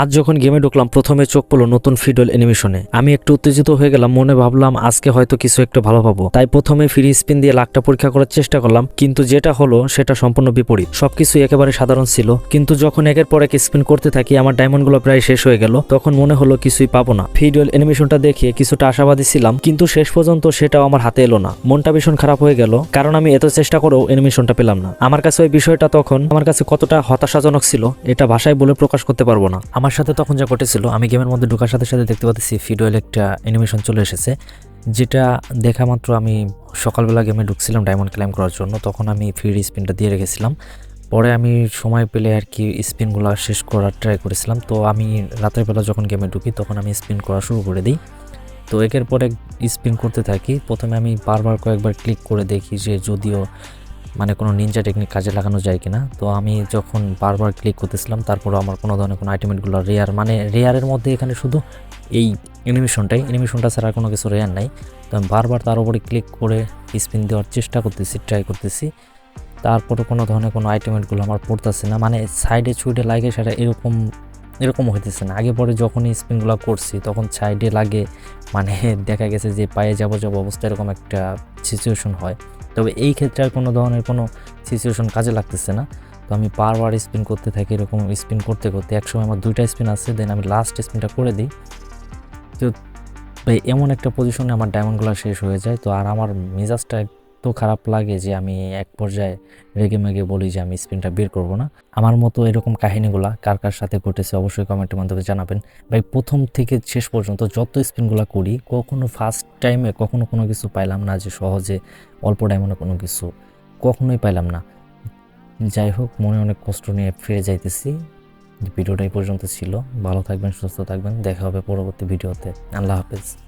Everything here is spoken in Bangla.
আজ যখন গেমে ঢুকলাম, প্রথমে চোখ পড়ল নতুন ফিডল অ্যানিমেশনে। আমি একটু উত্তেজিত হয়ে গেলাম, মনে ভাবলাম আজকে হয়তো কিছু একটা ভালো পাবো। তাই প্রথমে ফ্রি স্পিন দিয়ে লাখটা পরীক্ষা করার চেষ্টা করলাম, কিন্তু যেটা হলো সেটা সম্পূর্ণ বিপরীত। সবকিছু একেবারে সাধারণ ছিল, কিন্তু যখন একের পর এক স্পিন করতে থাকি, আমার ডায়মন্ডগুলো প্রায় শেষ হয়ে গেল, তখন মনে হলো কিছুই পাবো না। ফিডল অ্যানিমেশনটা দেখে কিছুটা আশাবাদী ছিলাম, কিন্তু শেষ পর্যন্ত সেটাও আমার হাতে এলো না। মনটা ভীষণ খারাপ হয়ে গেল, কারণ আমি এত চেষ্টা করেও অ্যানিমেশনটা পেলাম না। আমার কাছে ওই বিষয়টা তখন, আমার কাছে কতটা হতাশাজনক ছিল, এটা ভাষায় বলে প্রকাশ করতে পারব না। আমার সাথে তখন যা ঘটেছিল, আমি গেমের মধ্যে ঢোকার সাথে সাথে দেখতে পাচ্ছি ফিডোয়েল একটা অ্যানিমেশন চলে এসেছে, যেটা দেখা মাত্র আমি সকালবেলা গেমে ঢুকছিলাম ডায়মন্ড ক্লাইম করার জন্য, তখন আমি ফ্রি স্পিনটা দিয়ে রেখেছিলাম। পরে আমি সময় পেলে আর কি স্পিনগুলো শেষ করার ট্রাই করেছিলাম। তো আমি রাতের বেলা যখন গেমে ঢুকি, তখন আমি স্পিন করা শুরু করে দিই। তো একের পর এক স্পিন করতে থাকি। প্রথমে আমি বারবার কয়েকবার ক্লিক করে দেখি যে যদিও মানে কোনো নিনজা টেকনিক কাজে লাগানো যায় কিনা, তো আমি যখন বারবার ক্লিক করতেছিলাম, তারপরও আমার কোনো ধরনের কোনো আইটেমেটগুলো রেয়ার মানে রেয়ারের মধ্যে এখানে শুধু এই অ্যানিমেশনটাই অ্যানিমেশনটা ছাড়া কোনো কিছু রেয়ার নাই। তো আমি বারবার তার উপরে ক্লিক করে স্পিন দেওয়ার চেষ্টা করতেছি ট্রাই করতেছি। তারপরে কোনো ধরনের কোনো আইটেমেটগুলো আমার পড়তেছে না মানে সাইডে ছুটে লাগে সেটা এরকম এরকম হইতেছে না। আগে পরে যখনই স্পিনগুলো করছি, তখন সাইডে লাগে মানে দেখা গেছে যে পায়ে যাব যাব অবস্থা এরকম একটা সিচুয়েশন হয়। তবে এই ক্ষেত্রে আর কোনো ধরনের কোনো সিচুয়েশন কাজে লাগতেছে না। তো আমি বারবার স্পিন করতে থাকি, এরকম স্পিন করতে করতে। একসময় আমার দুইটা স্পিন আছে দেন আমি লাস্ট স্পিনটা করে দিই। তো এমন একটা পজিশনে আমার ডায়মন্ডগুলো শেষ হয়ে যায়। তো আর আমার মেজাজটা খারাপ লাগে যে আমি এক পর্যায়ে রেগে মেগে বলি যে আমি স্পিনটা বের করব না। আমার মতো এরকম কাহিনীগুলা কার কার সাথে ঘটেছে অবশ্যই কমেন্টের মাধ্যমে জানাবেন। ভাই, প্রথম থেকে শেষ পর্যন্ত যত স্পিনগুলো করি, কখনো ফার্স্ট টাইমে কখনো কোনো কিছু পাইলাম না যে সহজে অল্প ডায়মন্ডে কোনো কিছু কখনোই পাইলাম না। যাই হোক, মনে অনেক কষ্ট নিয়ে ফিরে যাইতেছি। ভিডিওটা এই পর্যন্ত ছিল। ভালো থাকবেন, সুস্থ থাকবেন। দেখা হবে পরবর্তী ভিডিওতে। আল্লাহ হাফেজ।